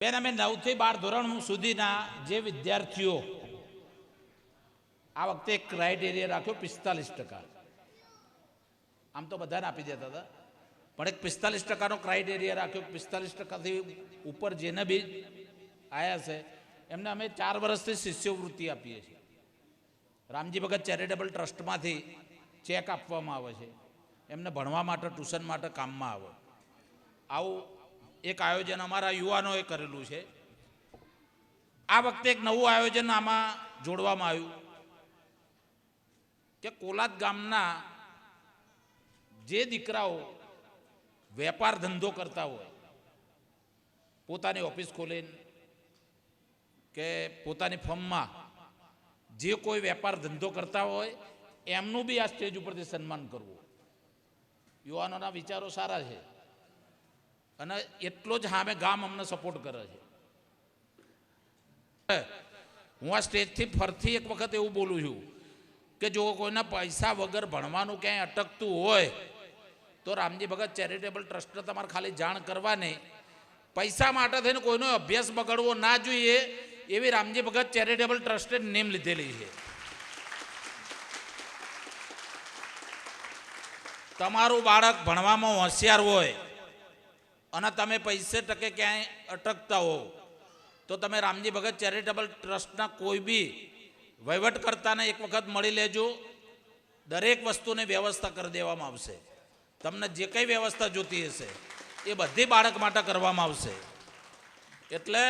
બેન, અમે નવથી બાર ધોરણ સુધીના જે વિદ્યાર્થીઓ આ વખતે એક ક્રાઇટેરિયા રાખ્યો, પિસ્તાલીસ ટકા. આમ તો બધાને આપી દેતા હતા. પણ એક પિસ્તાલીસ ટકાનો ક્રાઇટેરિયા રાખ્યો. પિસ્તાલીસ ટકાથી ઉપર જેને બી આવ્યા છે, એમને અમે ચાર વર્ષથી શિષ્યવૃત્તિ આપીએ છીએ. રામજી ભગત ચેરિટેબલ ટ્રસ્ટમાંથી ચેક આપવામાં આવે છે. એમને ભણવા માટે, ટ્યુશન માટે કામમાં આવે. આવું એક આયોજન અમારા યુવાનોએ કરેલું છે. આ વખતે એક નવું આયોજન આમાં જોડવામાં આવ્યું કે કોલાદ ગામના જે દીકરાઓ વેપાર ધંધો કરતા હોય, પોતાની ઓફિસ ખોલીને કે પોતાની ફર્મમાં જે કોઈ વેપાર ધંધો કરતા હોય, એમનું બી આ સ્ટેજ ઉપરથી સન્માન કરવું. યુવાનોના વિચારો સારા છે. અને એટલો જ સામે ગામ અમને સપોર્ટ કરે છે. હું આ સ્ટેજથી ફરથી એક વખત એવું બોલું છું કે જો કોઈના પૈસા વગર ભણવાનું ક્યાંય અટકતું હોય, તો રામજી ભગત ચેરિટેબલ ટ્રસ્ટને તમારે ખાલી જાણ કરવાની. પૈસા માટે થઈને કોઈનો અભ્યાસ બગડવો ના જોઈએ, એવી રામજી ભગત ચેરિટેબલ ટ્રસ્ટે નેમ લીધેલી છે. તમારું બાળક ભણવામાં હોશિયાર હોય અને તમે પૈસે ટકે ક્યાંય અટકતા હો તો તમે રામજી ભગત ચેરિટેબલ ટ્રસ્ટના કોઈ બી વહીવટકર્તાને એક વખત મળી લેજો. દરેક વસ્તુની વ્યવસ્થા કરી દેવામાં આવશે. તમને જે કંઈ વ્યવસ્થા જોતી હશે, એ બધી બાળક માટે કરવામાં આવશે. એટલે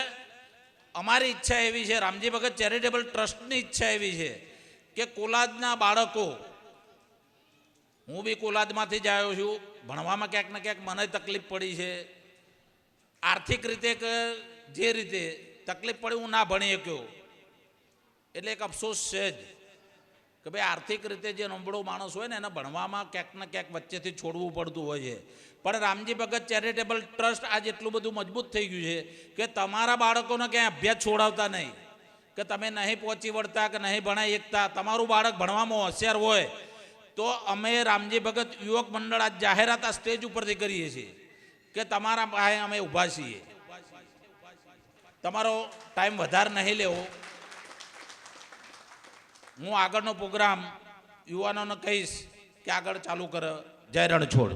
અમારી ઈચ્છા એવી છે, રામજી ભગત ચેરિટેબલ ટ્રસ્ટની ઈચ્છા એવી છે કે કોલાજના બાળકો, હું બી કોલાદમાંથી જ આવ્યો છું, ભણવામાં ક્યાંક ને ક્યાંક મને તકલીફ પડી છે. આર્થિક રીતે કે જે રીતે તકલીફ પડી હું ના ભણી શક્યો એટલે એક અફસોસ છે જ કે ભાઈ આર્થિક રીતે જે નબળો માણસ હોય ને એને ભણવામાં ક્યાંક ને ક્યાંક વચ્ચેથી છોડવું પડતું હોય છે. પણ રામજી ભગત ચેરિટેબલ ટ્રસ્ટ આજ એટલું બધું મજબૂત થઈ ગયું છે કે તમારા બાળકોને ક્યાંય અભ્યાસ છોડાવતા નહીં. કે તમે નહીં પહોંચી વળતા કે નહીં ભણાઈ એકતા, તમારું બાળક ભણવામાં હોશિયાર હોય, તો અમે રામજી ભગત યુવક મંડળ આ જાહેરાત આ સ્ટેજ ઉપરથી કરીએ છીએ. કે તમારા પાસે અમે ઊભા છીએ. તમારો ટાઈમ વધારે નહીં લેવો. હું આગળનો પ્રોગ્રામ યુવાનોને કહીશ કે આગળ ચાલુ કરે. જય રણછોડ.